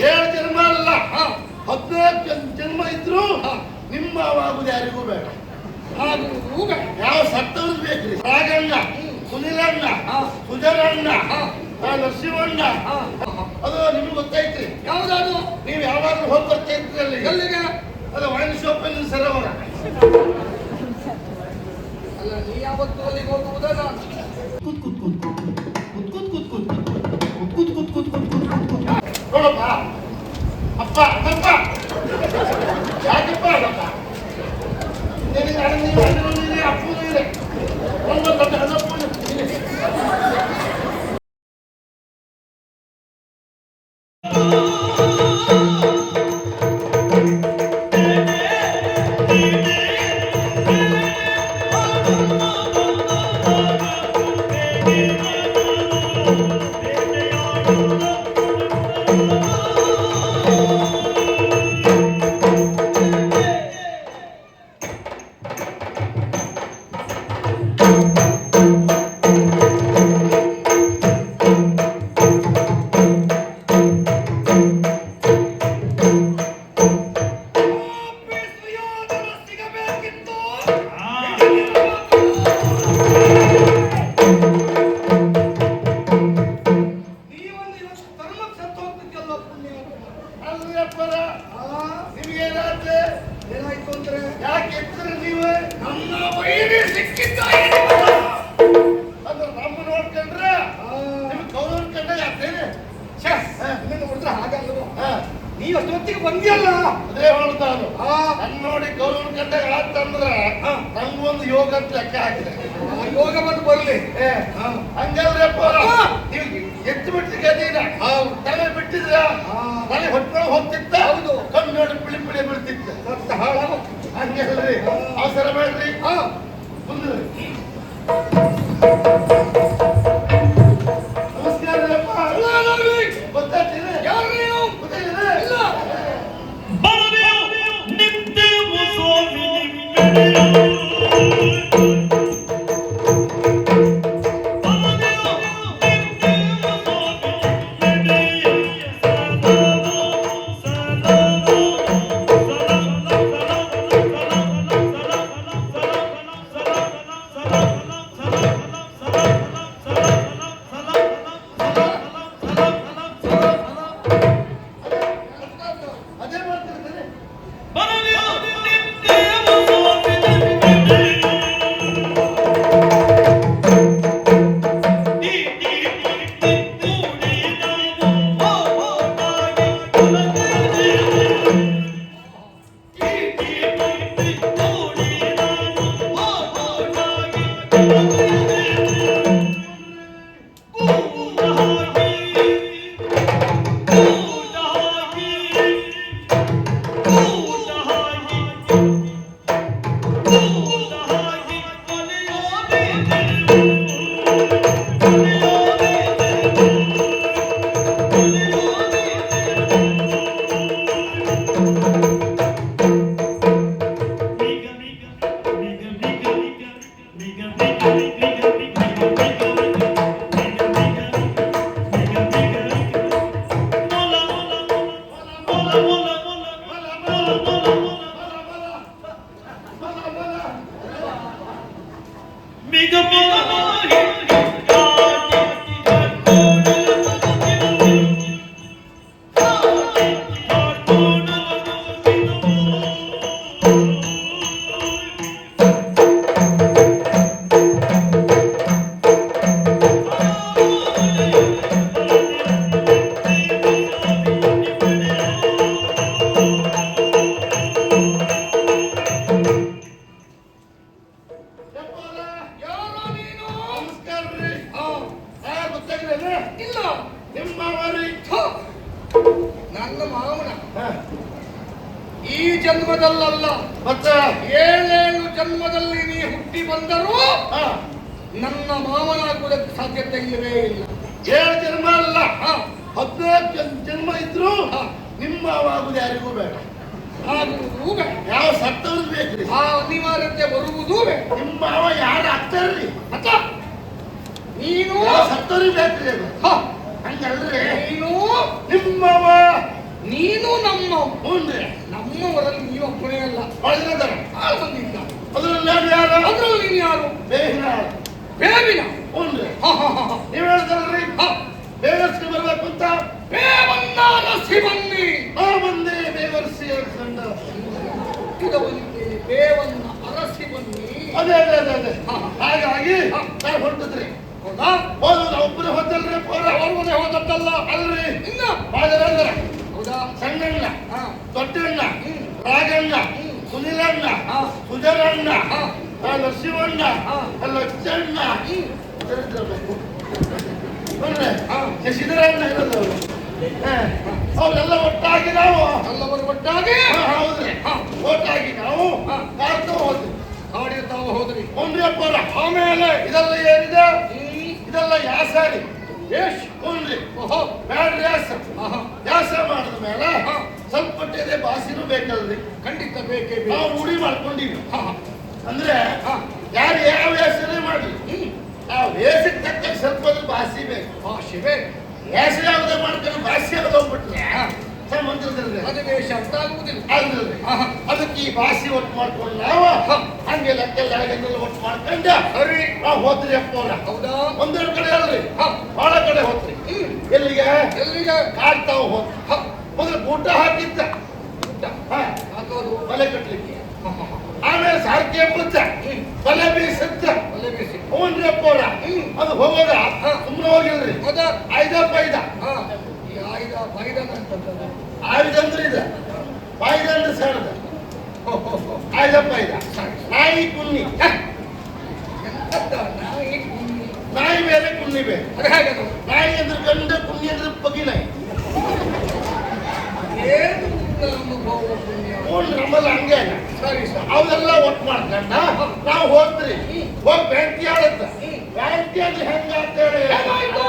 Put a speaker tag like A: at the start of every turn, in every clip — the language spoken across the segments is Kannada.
A: ಏಳು ಜನ್ಮ ಅಲ್ಲ. ಹದಿನಾಲ್ಕು ಜನ್- ಜನ್ಮ ಇದ್ರು ನಿಮ್ಮವಾಗುದು ಯಾರಿಗೂ ಬೇಡ. ಯಾವ ಸತ್ತವ್ರಿಗೆ ಬೇಕ್ರಿ? ರಾಗಣ್ಣ ಸುನಿಲಣ್ಣ. ಸುಜರಣ್ಣ ನರಸಿಂಹಣ್ಣ. ಅದು ನಿಮ್ಗೆ ಗೊತ್ತೈತ್ರಿ
B: ಯಾವ್ದಾದ್ರು
A: ನೀವು ಯಾವಾಗಲೂ ಹೋಗಿ ಬರ್ತಾ ಅಲ್ಲಿ
B: ಎಲ್ಲಿಗೆ?
A: ಅದು ವೈನ್ ಶಾಪ್ ಅಲ್ಲಿ ಸರೋವರ
B: ಅಲ್ಲ ನೀ ಯಾವತ್ತು ಅಲ್ಲಿಗೆ ಹೋಗುವುದಲ್ಲ?
A: ಕುತ್ ಕೂತ್ ಕೂತ್. அப்பளப்பா அப்பா அப்பா.
B: யாருப்பா
A: அப்பா அப்பூ ரொம்ப ಇದ್ರು
B: ಹಾ.
A: ನಿಮ್ಮವಾಗುದು ಯಾರಿಗೂ ಬೇಡ.
B: ಹಾಗೂ ಹೂವೆ.
A: ಯಾವ ಸತ್ತವ್ರಿಗೆ ಬೇಕ್ರಿ.
B: ಆ ಅನಿವಾರ್ಯತೆ ಬರುವುದೂ ಬೇಕು.
A: ನಿಮ್ಮ ಮಾವ ಯಾರು ಆಗ್ತಾರ್ರಿ
B: ಅಕ್ಕ ನೀನು
A: ಯಾವ ಸತ್ತವ್ರಿಗೆ ಬೇಕ್ರಿ ಅದು.
B: ಹ,
A: ಹಂಗಲ್ರಿ
B: ನೀನು
A: ನಿಮ್ಮವ ನೀನು ನಮ್ಮ
C: ಹ್ಞೂನ್ರಿ
A: ನಮ್ಮವರಲ್ಲಿ ನೀವು ಒಬ್ಬನೇ ಅಲ್ಲ.
C: ಮಾಡಿದ್ರೆ
A: ಆರು ಮಂದಿ ಇದ್ದಾರೆ
C: ಅದ್ರಲ್ಲಿ ನಾನು ಯಾರು?
A: ಅದ್ರಲ್ಲಿ ನೀನು ಯಾರು?
C: ಬೇಹಿನ
A: ಬೇವಿನ
C: ಹ್ಞೂನ್ರಿ
A: ಹ, ಹ, ಹ, ಹ.
C: ನೀವ್ ಹೇಳ್ತಾರಲ್ರಿ?
A: ಹ.
C: ಬೇವರ್ಸಿ ಬರ್ಬೇಕು ಅಂತ?
A: ಬೇವನ್ನ ರಸಿ ಬನ್ನಿ
C: ಆ ಬಂದೆ ಬೇವರ್ಸಿ ಅಂತಂದ
A: ಹುಟ್ಟಿದವನಿಗೆ ಬೇವನ್ನ ಅರಸಿ ಬನ್ನಿ
C: ಅದೇ ಅದೇ ಅದೇ. ಅದೇ ಹಾಗಾಗಿ. ನಾನು ಹೊರಟಿದ್ರಿ.
A: ಹೌದಾ?
C: ಹೋದ ಒಬ್ಬನೇ ಹೋದಲ್ರಿ ಪೋರ
A: ಅವ್ರ ಮನೆ ಹೋದದ್ದಲ್ಲ
C: ಅಲ್ರಿ.
A: ಇನ್ನ?
C: ಮಾಡಿದ್ರ
A: ಹೌದಾ?
C: ಸಣ್ಣಣ್ಣ ದೊಡ್ಡಣ್ಣ. ರಾಜಣ್ಣ. ಸುನಿಲಣ್ಣ. ಸುಜರಣ್ಣ ನರಸಿಂಹಣ್ಣ. ಆ, ಲಕ್ಷಣ್ಣ. ಶಶಿಧರಣ್ಣ ಇರೋದು. ಅವ್ರೆಲ್ಲ ಒಟ್ಟಾಗಿ ನಾವು.
A: ಎಲ್ಲವರು ಒಟ್ಟಾಗಿ?
C: ಹೌದ್ರಿ. ಒಟ್ಟಾಗಿ ನಾವು
A: ಹಾ.
C: ಹೋದ್ರಿ ಹೋದ್ವಿ.
A: ತಾವು ಹೋದ್ರಿ.
C: ಒಂದ್ರಿ ಅಪ್ಪರ ಆಮೇಲೆ ಇದೆಲ್ಲ ಏನಿದೆ. ಇದೆಲ್ಲ ಯಾಸಾರಿ.
A: ಯಶ್
C: ಹ್ಞೂನ್ರಿ
A: ಓಹೋ.
C: ಬ್ಯಾಡ್ರಿ ಯಾಸ. ಯಾಸ ಮಾಡಿದ ಮೇಲೆ. ಸ್ವಲ್ಪ ಮಟ್ಟಿಗೆ ಬಾಸಿನೂ ಬೇಕಲ್ರಿ.
A: ಖಂಡಿತ ಬೇಕೇ
C: ನಾವು ಉಡಿ ಮಾಡ್ಕೊಂಡಿವಿ. ಅಂದ್ರೆ. ಯಾರು ಯಾವ ವ್ಯಾಸನೇ ಮಾಡ್ಲಿ. ಆ ವೇಷಕ್ಕೆ ತಕ್ಕ ಸ್ವಲ್ಪ ಭಾಷೆ ಬೇಕು.
A: ಭಾಷೆ ಬೇಕು.
C: ವೇಷ ಯಾವುದೇ ಮಾಡ್ಕೊಂಡು ಭಾಷೆ ಯಾವ್ದು ಹೋಗ್ಬಿಟ್ರೆ
A: ಹಾ. ಅದು ಆಗುವುದಿಲ್ಲ.
C: ಅದಕ್ಕೆ ಈ ಭಾಷೆ ಒಟ್ಟು ಮಾಡ್ಕೊಂಡು ನಾವ. ಹಂಗೆ ಲೆಕ್ಕೆಲ್ಲ ಹಾಗೆಲ್ಲ ಒಟ್ಟು ಮಾಡ್ಕೊಂಡ.
A: ಸರಿ.
C: ನಾವು ಹೋದ್ರಿ
A: ಹೌದಾ?
C: ಒಂದೆರಡು ಕಡೆ ಹೇಳ್ರಿ
A: ಹಾ.
C: ಬಹಳ ಕಡೆ ಹೋದ್ರಿ. ಎಲ್ಲಿಗೆ?
A: ಎಲ್ಲಿಗೆ?
C: ಕಾಡ್ತಾವ ಹೋದ್. ಮೊದಲು ಊಟ ಹಾಕಿದ್ದ.
A: ಹಾಕೋದು?
C: ಬಲೆ
A: ಕಟ್ಟಲಿಕ್ಕೆ.
C: ಆಮೇಲೆ ಸಾರ್ಕೆ ಬುದ್ಧ.
A: ಹ್ಮ್.
C: ಬಲೆ ಬೀಸತ್ತ
A: ಬಲೆ ಬೀಸಿ.
C: ಹ್ಞೂನ್ರಿ ಅಪ್ಪ
A: ಹ್ಮ್.
C: ಅದು ಹೋಗೋದ. ಸುಮ್ಮನೆ ಹೋಗಿಲ್ರಿ. ಐದ ಪೈದ?
A: ಆಯ್ದ ಪೈದ ಅಂತಂದ್ರೆ
C: ಆಯ್ದ ಅಂದ್ರೆ ಇದ. ಪಾಯ್ದ ಅಂದ್ರೆ ಸಣ್ಣದ ಆಯ್ದಪ್ಪ
A: ಸರಿ.
C: ನಾಯಿ ಕುನ್ನಿ.
A: ನಾಯಿ
C: ಬೇರೆ ಕುನ್ನಿ ಬೇರೆ. ನಾಯಿ ಅಂದ್ರೆ ಗಂಡ ಕುನ್ನಿ ಅಂದ್ರೆ ಪಗಿ ನಾಯಿ. ನಮ್ಮಲ್ಲಿ ಹಂಗೆ ಅವೆಲ್ಲ ಒಟ್ಟು ಮಾಡ್ಕಂಡ? ನಾವು ಹೋಗ್ತೀರಿ ಹೋಗಿ ಬ್ಯಾಂಕಿ ಆಡತ್ತ ಬ್ಯಾಂಕಿ ಅಂದ್ರೆ ಹೆಂಗ ಅಂತೇಳಿ
A: ಹೇಗಾಯ್ತು?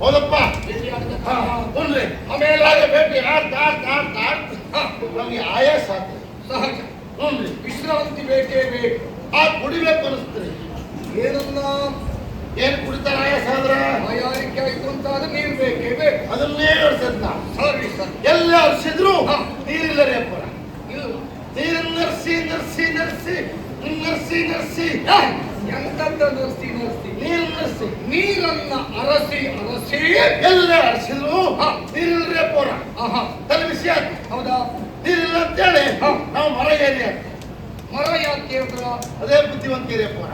C: ಹೌದಪ್ಪ. ಹುನ್ರಿ ಆಮೇಲೆ ಆಗ ಬೇಟಿ ಆಡ್ತಾ ಆಡ್ತಾ ಆಡ್ತಾ ಆಡ್ತಾ. ನಮ್ಗೆ ಆಯಾಸ ಆಗ್ತದೆ
A: ಸಹಜ.
C: ಹುನ್ರಿ
A: ವಿಶ್ರಾಂತಿ ಬೇಕೇ ಬೇಕು.
C: ಆ ಕುಡಿಬೇಕು ಅನಿಸ್ತದೆ.
A: ಏನನ್ನ?
C: ಏನ್ ಕುಡಿತಾರ ಆಯಾಸ ಆದ್ರ
A: ತಯಾರಿಕೆ ಆಯ್ತು ಅಂತ ಆದ್ರೆ ನೀರು ಬೇಕೇ ಬೇಕು.
C: ಅದನ್ನೇ ಹೇಳ್ತದ ನಾವು
A: ಸರಿ ಸರಿ
C: ಎಲ್ಲ ಹರಿಸಿದ್ರು
A: ಹಾ.
C: ನೀರಿಲ್ಲ ರೀ ಅಪ್ಪ
A: ಇಲ್ಲ
C: ನೀರು ನರ್ಸಿ ನರ್ಸಿ ನರ್ಸಿ ನರ್ಸಿ. ನರ್ಸಿ
A: ಎಂತಂತ ದೋಸ್ತಿ
C: ದೋಸ್ತಿ ನೀರಿಸಿ
A: ನೀರನ್ನ
B: ಅರಸಿ ಅರಸಿ.
C: ಎಲ್ಲ ಅರಸಿದ್ರು ನೀರಿಲ್ಲದೆ ಪೋರ. ತಲುಪಿಸಿ ವಿಷಯ
B: ಹೌದಾ?
C: ನೀರಿಲ್ಲ ಅಂತೇಳಿ ನಾವು ಮರ ಏರಿಯ
B: ಮರ ಯಾಕೆ
C: ಅದೇ
B: ಬುದ್ಧಿವಂತ ಏರಿಯ
C: ಪೋರ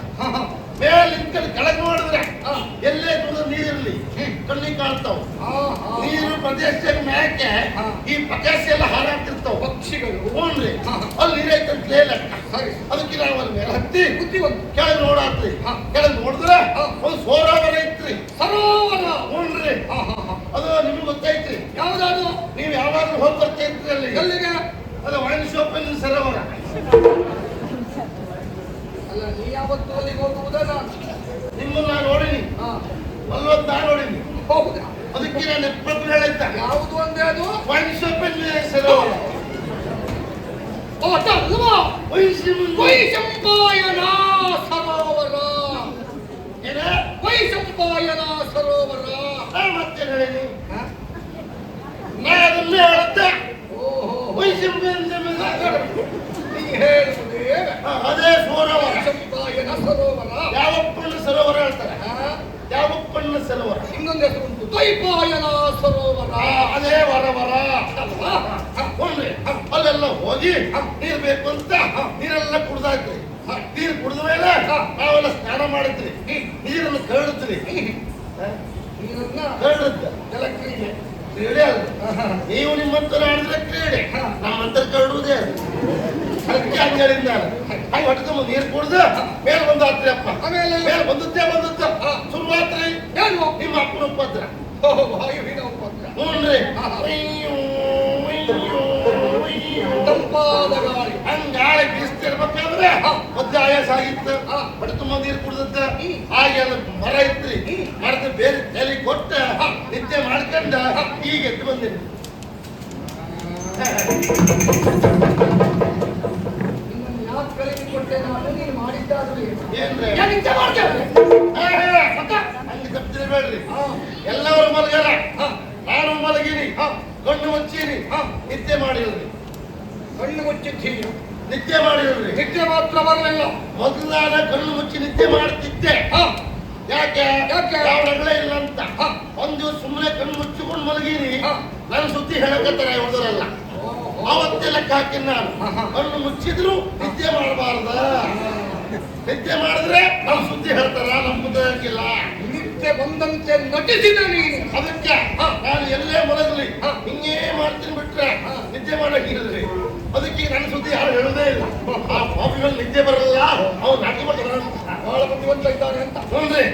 C: ಮೇಲಿಂದ ಕೆಳಗೆ ನೋಡಿದ್ರೆ ಎಲ್ಲೇ ದೂರ ನೀರಿರ್ಲಿ. ಕಣ್ಣಿ ಕಾಣ್ತಾವ. ನೀರು ಪ್ರದೇಶ ಮ್ಯಾಕೆ. ಈ ಪ್ರದೇಶ ಎಲ್ಲ ಹಾರಾಡ್ತಿರ್ತಾವ
B: ಪಕ್ಷಿಗಳು. ಹೋಗ್ರಿ.
C: ಅಲ್ಲಿ ನೀರೈತಂತ ಲೆಕ್ಕ
B: ಸರಿ.
C: ಅದಕ್ಕೆ ನಾವು ಅಲ್ಲಿ ಮೇಲೆ ಹತ್ತಿ
B: ಬುದ್ಧಿವಂತ
C: ಕೆಳಗೆ ನೋಡಾತ್ರಿ. ಕೆಳಗೆ ನೋಡಿದ್ರೆ. ಒಂದು ಸೋರಾವರ ಐತ್ರಿ.
B: ಸರೋವರ. ಹೋಗ್ರಿ
C: ಅದು ನಿಮ್ಗೆ ಗೊತ್ತೈತ್ರಿ.
B: ಯಾವ್ದಾದ್ರು?
C: ನೀವು ಯಾವಾಗಲೂ ಹೋಗಿ ಬರ್ತಿದ್ರಿ ಅಲ್ಲಿ.
B: ಎಲ್ಲಿಗೆ?
C: ಅದು ವೈನ್ ಶಾಪ್ ಅಲ್ಲಿ ಸರೋವರ.
B: ಅಲ್ಲ ನೀ ಯಾವತ್ತು ಅಲ್ಲಿಗೆ ಹೋಗುವುದಲ್ಲ?
C: ನಿಮ್ಮನ್ನ ನಾನು ನೋಡಿನಿ. ಮಲ್ವತ್ ನಾನು ನೋಡಿನಿ.
B: ಹೌದಾ?
C: ಅದಕ್ಕೆ ನಾನು ಪ್ರಭು ಹೇಳಿದ್ದಾನೆ
B: ಯಾವುದು ಅಂದ್ರೆ ಅದು?
C: ವೈನ್ ಶಾಪ್ ಹೆಸರವಲ್ಲ ಅದಲ್ವಾ
B: ವೈಶಂಪಾಯನ ಸರೋವರ ವೈಶಂಪಾಯನ ಸರೋವರ
C: ಮತ್ತೆ ಹೇಳಿನಿ? ನಾ ಅದನ್ನೇ ಹೇಳುತ್ತೆ?
B: ವೈಶಂಪಾಯನ ಸರೋವರ
C: ಯಾವ ಸರೋವರ ಹೇಳ್ತಾರೆ? ಯಾವಪ್ಪನ ಸರೋವರ?
B: ಇನ್ನೊಂದು ಹೆಸರು ಉಂಟು. ದ್ವೈಪಾಯನ ಸರೋವರ.
C: ಅದೇ ವರ ವರ.
B: ಅಲ್ವಾ?
C: ಹೋಗ್ರಿ ಅಲ್ಲೆಲ್ಲ ಹೋಗಿ ನೀರ್ ಬೇಕು ಅಂತ ನೀರೆಲ್ಲ ಕುಡ್ದಾಕ್ರಿ. ನೀರ್ ಕುಡಿದ ಮೇಲೆ ನಾವೆಲ್ಲ ಸ್ನಾನ ಮಾಡಿದ್ರಿ. ನೀರನ್ನು ಕರಡಿದ್ರಿ
B: ನೀರನ್ನ
C: ಕರಡುತ್ತೆ
B: ಎಲ್ಲ
C: ಕ್ರೀಡೆ. ಅಲ್ಲ. ನೀವು ನಿಮ್ಮಂತರ ಆಡಿದ್ರೆ ಕ್ರೀಡೆ. ನಮ್ಮಂತರ ಕರಡುವುದೇ ಅದು ಅದಕ್ಕೆ ಹಂಗಳಿಂದ ಹಾಗೆ ಹೊಟ್ಟೆ ನೀರು ಕುಡ್ದು ಮೇಲೆ ಬಂದು ಆತ್ರಿ ಅಪ್ಪ.
B: ಆಮೇಲೆ?
C: ಮೇಲೆ ಬಂದದ್ದೇ ಬಂದದ್ದ. ಶುರುವಾತ್ರಿ
B: ಏನು?
C: ನಿಮ್ಮ ಅಪ್ಪನ ಉಪದ್ರ. ಹ್ಞೂನ್ರಿ.
B: ತಂಪಾದ ಗಾಳಿ
C: ಹಂಗಾಳೆ ಬೀಸ್ತಿರ್ಬೇಕಾದ್ರೆ ಮಧ್ಯೆ ಆಯಾಸ ಆಗಿತ್ತು. ಹೊಟ್ಟೆ ತುಂಬ ನೀರು
B: ಹ್ಮ್.
C: ಹಾಗೆ ಮರ ಇತ್ರಿ. ಮರದ ಬೇರೆ ತಲೆ ಕೊಟ್ಟ ನಿದ್ದೆ ಮಾಡ್ಕೊಂಡ ಈಗ ಎದ್ದು ಬಂದಿನಿ.
B: ಮಕ್ಕಳಿಗೆ ಕೊಟ್ಟೆ ನಾನು ನೀನು ಮಾಡಿದ್ದಾಗಲಿ ಏನ್ ನಿಜ ಮಾಡ್ತೇವೆ
C: ಹಾ ಎಲ್ಲರೂ ಮಲಗಲ್ಲ. ನಾನು
B: ಮಲಗಿರಿ
C: ಕಣ್ಣು
B: ಹಾ.
C: ನಿದ್ದೆ ಮಾಡಿಲ್ರಿ.
B: ಕಣ್ಣು ಮುಚ್ಚಿದ್ದೀರಿ
C: ನಿದ್ದೆ ಮಾಡಿಲ್ರಿ.
B: ನಿದ್ದೆ ಮಾತ್ರ ಬರಲಿಲ್ಲ.
C: ಮೊದಲಾದ ಕಣ್ಣು ಮುಚ್ಚಿ ನಿದ್ದೆ ಮಾಡ್ತಿದ್ದೆ. ಯಾಕೆ?
B: ಯಾಕೆ?
C: ಅವಳಗಳೇ ಇಲ್ಲ ಅಂತ. ಒಂದು ಸುಮ್ಮನೆ ಕಣ್ಣು ಮುಚ್ಚಿಕೊಂಡು ಮಲಗಿರಿ ನನ್ನ ಸುದ್ದಿ ಹೇಳಕತ್ತಾರ
B: ಇವರಲ್ಲ
C: ಅವತ್ತೇ ಲೆಕ್ಕ ಹಾಕಿನ ನಾನು. ಕಣ್ಣು ಮುಚ್ಚಿದ್ರು ನಿದ್ದೆ ಮಾಡಬಾರ್ದ. ನಿದ್ದೆ ಮಾಡಿದ್ರೆ ನಮ್ಮ ಸುದ್ದಿ ಹೇಳ್ತಾರ ನಂಬುದಿಲ್ಲ
B: ನಿದ್ದೆ ಬಂದಂತೆ ನಟಿಸಿದ ನೀನು.
C: ಅದಕ್ಕೆ ನಾನು ಎಲ್ಲೇ ಮಲಗಲಿ ಹಿಂಗೇ ಮಾಡ್ತೀನಿ ಬಿಟ್ರೆ ನಿದ್ದೆ ಮಾಡಕ್ಕಿರದ್ರಿ ಅದಕ್ಕೆ ನನ್ನ ಸುದ್ದಿ ಯಾರು ಹೇಳುದೇ ಇಲ್ಲ. ಆ ಬಾಬಿಗಳು ನಿದ್ದೆ ಬರಲ್ಲ. ಅವ್ರು ನಾಟಿ ಮಾಡ್ತಾರೆ
B: ಬಹಳ ಬುದ್ಧಿವಂತ ಇದ್ದಾರೆ ಅಂತ.
C: ನೋಡ್ರಿ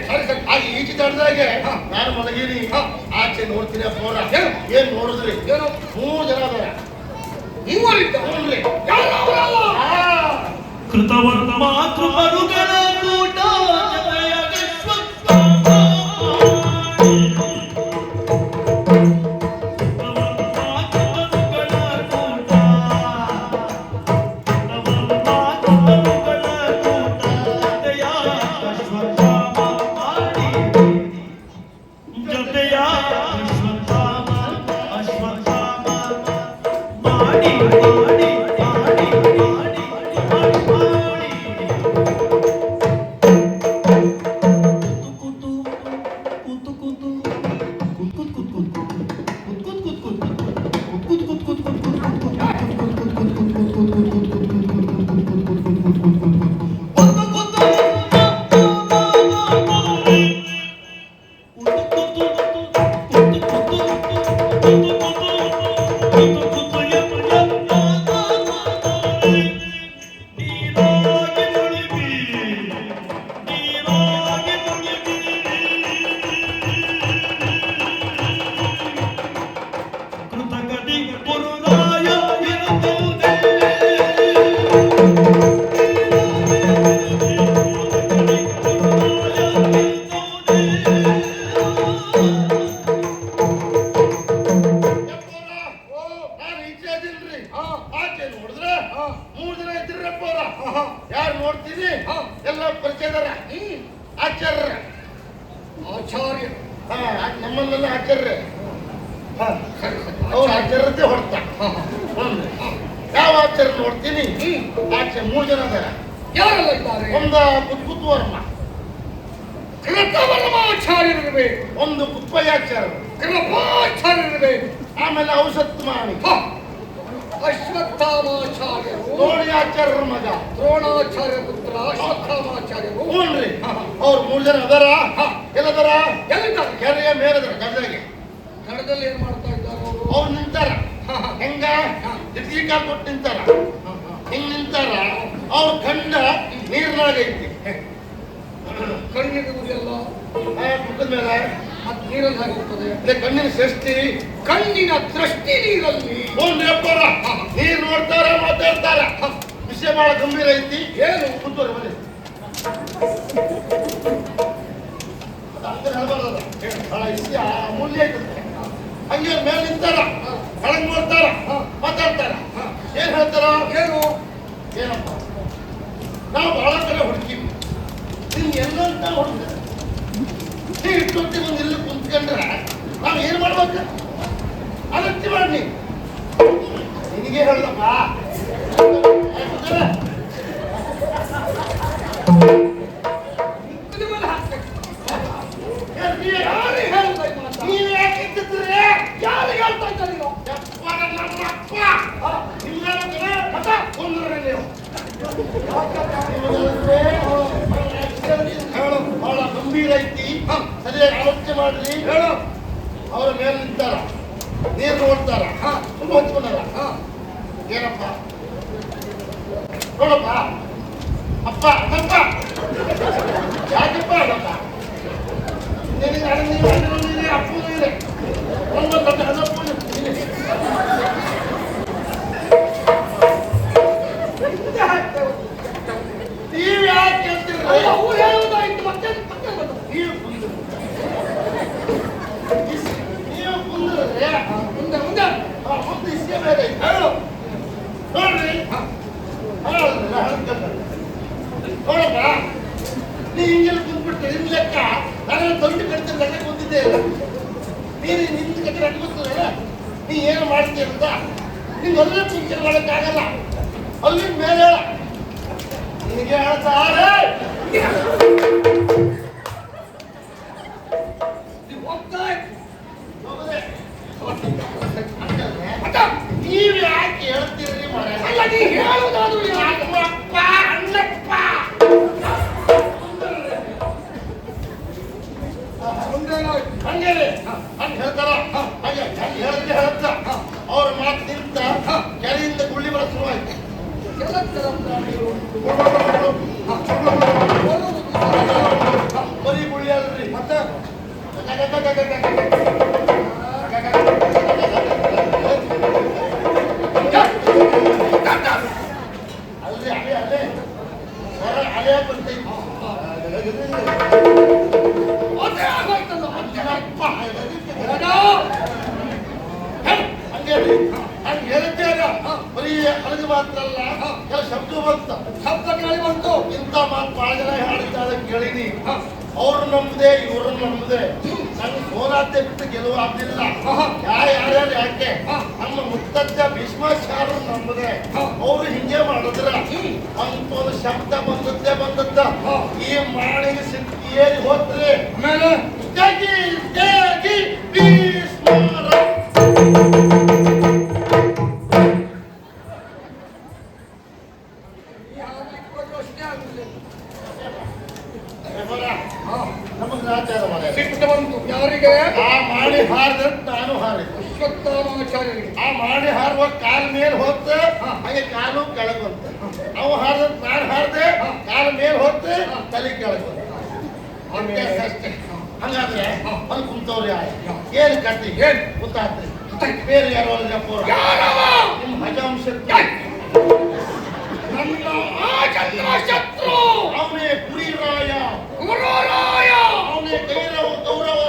C: ಹಾಗೆ ಈಚೆ ದಾಡ್ದಾಗೆ ನಾನು ಮಲಗಿರಿ ಆಚೆ ನೋಡ್ತೀನಿ ಫೋನ್
B: ಏನು?
C: ಏನ್ ನೋಡಿದ್ರಿ?
B: ಏನು?
C: ಮೂರು ಜನ ಅದಾರ. ಕೃತವರ್ತ ಮಾತೃ ಮರುಗಳ.
B: ಯಾರೆಲ್ಲ ಇದ್ದಾರೆ
C: ಒಂದ ಕುಪ್ಪಯ್ಯಾಚಾರ್ಯರು
B: ಕೃಪಾಚಾರ್ಯರಿರಬೇಕು
C: ಆಮೇಲೆ ಔಷಧ ಮಾಡಿ
B: ಹ. ಅಶ್ವತ್ಥಾಮಾಚಾರ್ಯರು.
C: ದ್ರೋಣಾಚಾರ್ಯರ ಮಗ.
B: ದ್ರೋಣಾಚಾರ್ಯ ಪುತ್ರ ಅಶ್ವತ್ಥಾಮಾಚಾರ್ಯರು.
C: ಹ್ಞೂನ್ರಿ ಅವ್ರು ಮೂರು ಜನ ಅದರ ಎಲ್ಲದರ?
B: ಎಲ್ಲಿದ್ದಾರೆ?
C: ಕೆರೆಯ ಮೇಲದರ ಗದ್ದೆಗೆ
B: ಕಡದಲ್ಲಿ ಏನ್ ಮಾಡ್ತಾ ಇದ್ದಾರೆ ಅವರು?
C: ನಿಂತಾರ. ಹೆಂಗ? ಇಟ್ಗಿ ಕಾಲ್ ಕೊಟ್ಟು ನಿಂತಾರ. ಹಿಂಗ್ ನಿಂತಾರ? ಅವ್ರ ಖಂಡ ನೀರ್ನಾಗ ಐತಿ.
B: ಕಣ್ಣಿರುವುದೆಲ್ಲ
C: ಆ ಮುಖದ ಮೇಲೆ
B: ಅದು ನೀರಲ್ಲಿ ಹಾಕಿರ್ತದೆ
C: ಅದೇ ಕಣ್ಣಿನ ಸೃಷ್ಟಿ
B: ಕಣ್ಣಿನ ದೃಷ್ಟಿ ನೀರಲ್ಲಿ.
C: ನೀರ್ ನೋಡ್ತಾರ ಮಾತಾಡ್ತಾರ. ವಿಷಯ ಬಹಳ ಗಂಭೀರ ಐತಿ.
B: ಏನು?
C: ಕೂತವ್ರಿ ಬನ್ನಿ. ಬಹಳ ವಿಷಯ ಅಮೂಲ್ಯ ಐತಂತೆ ಹಂಗೆ ಮೇಲೆ ನಿಂತಾರ. ಕೆಳಗ್ ನೋಡ್ತಾರ ಮಾತಾಡ್ತಾರ. ಏನ್ ಹೇಳ್ತಾರ?
B: ಏನು?
C: ಏನಪ್ಪ? ನಾವು ಬಹಳ ಕಡೆ ಹುಡುಕಿವಿ ನಿನ್ ಎಲ್ಲಂತ ಹುಡುಕ ನೀ ಇಷ್ಟೊತ್ತಿ ಒಂದು ಇಲ್ಲಿ ಏನ್ ಮಾಡ್ಬೇಕು? ಅಗತ್ಯ ಮಾಡಿ. ನಿನಗೆ.
B: ಮುಖದ ಮೇಲೆ ಹಾಕ್ಬೇಕು
C: ಏ, ನೀ
B: ಯಾರು ಹೇಳ್ತಾ ಈ ಮಾತ?
C: ನೀವ್ ಯಾಕೆ ಇದ್ದಿದ್ರಿ?
B: ಯಾರು ಹೇಳ್ತಾ ಇದ್ದಾರೆ ನೀವು
C: ಯಪ್ಪರ ನಮ್ಮ ಅಪ್ಪ. ನಿಮ್ಮ ಮಗನ ಮಗ ಕೊಂದ್ರೆ ನೀವು. ಹೇಳು, ಬಹಳ ಗಂಭೀರ ಐತಿ ಆಲೋಚನೆ ಮಾಡ್ರಿ
B: ಹೇಳು.
C: ಅವ್ರ ಮೇಲೆ ನಿಂತಾರ. ನೀರು ನೋಡ್ತಾರ. ತುಂಬ ಹಚ್ಕೊಂಡಾರ
B: ಹ.
C: ಏನಪ್ಪ? ನೋಡಪ್ಪ. ಅಪ್ಪ ಅದಪ್ಪ ಯಾಕಪ್ಪ ಅದಪ್ಪ ನಿನಗೆ ಅಣ್ಣ ನೀನು ಅಪ್ಪನೂ ನೀನೆ ಒಂದು ದೊಡ್ಡ ಅದಪ್ಪು ಮಾತ್ರ ಅಲ್ಲ ಶಬ್ದ ಬಂತ.
B: ಶಬ್ದ ಕೇಳಿ ಬಂತು.
C: ಇಂತ ಮಾತು ಭಾಳ ಜನ ಹೇಳಿದ್ದಾರೆ ಕೇಳಿನಿ ಅವ್ರು ನಂಬದೆ ಇವ್ರು ನಂಬದೆ. ನಂಗೆ ಹೋರಾಟ ಬಿಟ್ಟು ಗೆಲುವು ಆಗ್ಲಿಲ್ಲ. ಯಾರ ಯಾರ್ಯಾರು ಯಾಕೆ? ನಮ್ಮ ಮುತ್ತಜ್ಜ ಭೀಷ್ಮಾಚಾರ ನಂಬದೆ. ಅವ್ರು ಹಿಂಗೆ ಮಾಡಿದ್ರ. ಅಂತ ಒಂದು ಶಬ್ದ ಬಂದದ್ದೇ ಬಂದದ್ದ. ಈ ಮಾಡಿ ಸಿಕ್ಕಿ ಏರಿ ಹೋದ್ರೆ
B: ಆಮೇಲೆ?
C: ಮಾಡಿ ಹಾರಿದ್ರೆ ನಾನು ಹಾರಿದೆ.
B: ಅಶ್ವತ್ಥಾಮಾಚಾರ್ಯರಿಗೆ
C: ಆ ಮಾಡಿ ಹಾರುವ ಕಾಲ ಮೇಲೆ ಹೋಗ್ತ ಹಾಗೆ ಕಾಲು ಕೆಳಗೆ ಬಂತ ಅವು ಹಾರಿದ್ರೆ ನಾನು ಹಾರದೆ ಕಾಲ ಮೇಲೆ ಹೋಗ್ತ ತಲೆ ಕೆಳಗೆ ಬಂತ ಅಷ್ಟೇ. ಹಂಗಾದ್ರೆ ಅಲ್ಲಿ ಕುಂತವ್ರಿ ಏನು ಕಟ್ಟಿ
B: ಹೇಳಿ
C: ಗೊತ್ತಾಗ್ತದೆ ಬೇರೆ ಯಾರೋ? ನಿಮ್ಮ ಹಜಾಂಶ
B: ನನ್ನ ಆಜನ್ಮ ಶತ್ರು
C: ಅವನೇ ಕುರಿರಾಯ
B: ಗುರುರಾಯ!
C: ಅವನೇ ಗೌರವ. ಗೌರವ!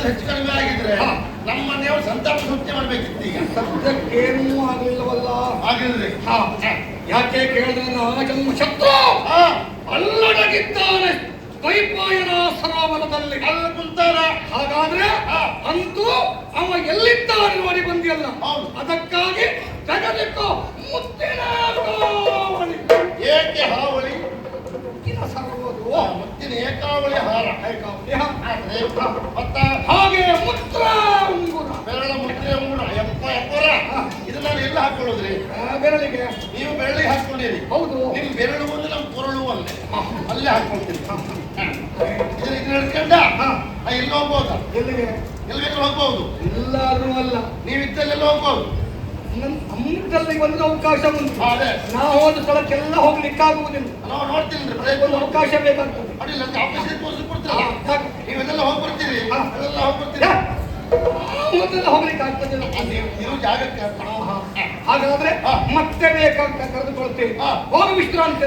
C: ನನಗೇನಾದ್ರು ಹೆಚ್ಚು ಕಡಿಮೆ ಆಗಿದ್ರೆ ನಮ್ಮ ಮನೆಯವರು ಸಂತಾಪ ಸೃಷ್ಟಿ ಮಾಡ್ಬೇಕಿತ್ತು ಈಗ
B: ಸದ್ಯಕ್ಕೇನೂ ಆಗಲಿಲ್ಲವಲ್ಲ.
C: ಆಗಿಲ್ಲ
B: ಹಾ. ಯಾಕೆ ಕೇಳಿದ್ರೆ ನನ್ನ ಜನ್ಮ ಶತ್ರು. ಅಲ್ಲಡಗಿದ್ದಾನೆ ವೈಪಾಯನ ಸರೋವರದಲ್ಲಿ
C: ಅಲ್ಲ ಕುಂತಾರ
B: ಹಾಗಾದ್ರೆ. ಅಂತೂ ಅವ ಎಲ್ಲಿದ್ದಾನೆ ನೋಡಿ ಬಂದಿಯಲ್ಲ. ಅದಕ್ಕಾಗಿ ಜಗದಕ್ಕೂ ಮುತ್ತಿನ.
C: ಏಕೆ ಹಾವಳಿ?
B: ಮುತ್ತಿನ
C: ಏಕಾವಳಿ ಹಾರ.
B: ಏಕಾವಳಿ.
C: ಮತ್ತ
B: ಹಾಗೆ ಮುತ್ರ ಉಂಗುರ
C: ಬೆರಳ ಮುದ್ರೆ ಮೂಡ ಎಪ್ಪ ಎಪ್ಪರ. ಇದು ನಾನು ಎಲ್ಲ ಹಾಕೊಳ್ಳೋದ್ರಿ?
B: ಆ, ಬೆರಳಿಗೆ.
C: ನೀವು ಬೆರಳಿಗೆ ಹಾಕೊಂಡಿರಿ
B: ಹೌದು.
C: ನಿಮ್ ಬೆರಳು ಒಂದು ನಮ್ಮ ಕೊರಳು ಅಲ್ಲೇ. ಅಲ್ಲೇ ಹಾಕೊಳ್ತೀನಿ ಇದನ್ನ ಇದನ್ನ ಹಿಡ್ಕೊಂಡ ಎಲ್ಲಿ ಹೋಗ್ಬೋದ?
B: ಎಲ್ಲಿಗೆ?
C: ಎಲ್ಲಿ ಬೇಕಾದ್ರೂ ಹೋಗ್ಬಹುದು
B: ಎಲ್ಲಾದ್ರೂ ಅಲ್ಲ.
C: ನೀವು ಇದ್ದಲ್ಲೆಲ್ಲ ಹೋಗ್ಬೋದು.
B: ನಮ್ ಅಮೃತದಲ್ಲಿ ಒಂದು ಅವಕಾಶ ಉಂಟು. ನಾ ಹೋದ ಸ್ಥಳಕ್ಕೆಲ್ಲ ಹೋಗ್ಲಿಕ್ಕಾಗುವುದಿಲ್ಲ.
C: ನಾವು ನೋಡ್ತೀನಿ
B: ಒಂದು ಅವಕಾಶ ಬೇಕಾಗ್ತದೆ
C: ಅಡಿಲ್ಲ ಅಂತ ಆಫೀಸಿಗೆ ತೋರಿಸಿ ಕೊಡ್ತೀರಲ್ಲ ನೀವೆಲ್ಲ ಹೋಗಿ ಬರ್ತೀರಿ ಹೋಗಿ ಬರ್ತೀರಿ
B: ಮೊದಲೆಲ್ಲ ಹೋಗ್ಲಿಕ್ಕೆ ಆಗ್ತದಿಲ್ಲ
C: ಜಾಗಕ್ಕೆ
B: ಹಾಗಾದ್ರೆ. ಮತ್ತೆ ಬೇಕಂತ ಕರೆದುಕೊಳ್ತೇವೆ
C: ಹಾ.
B: ಹೋಗಿ ವಿಶ್ರಾಂತಿ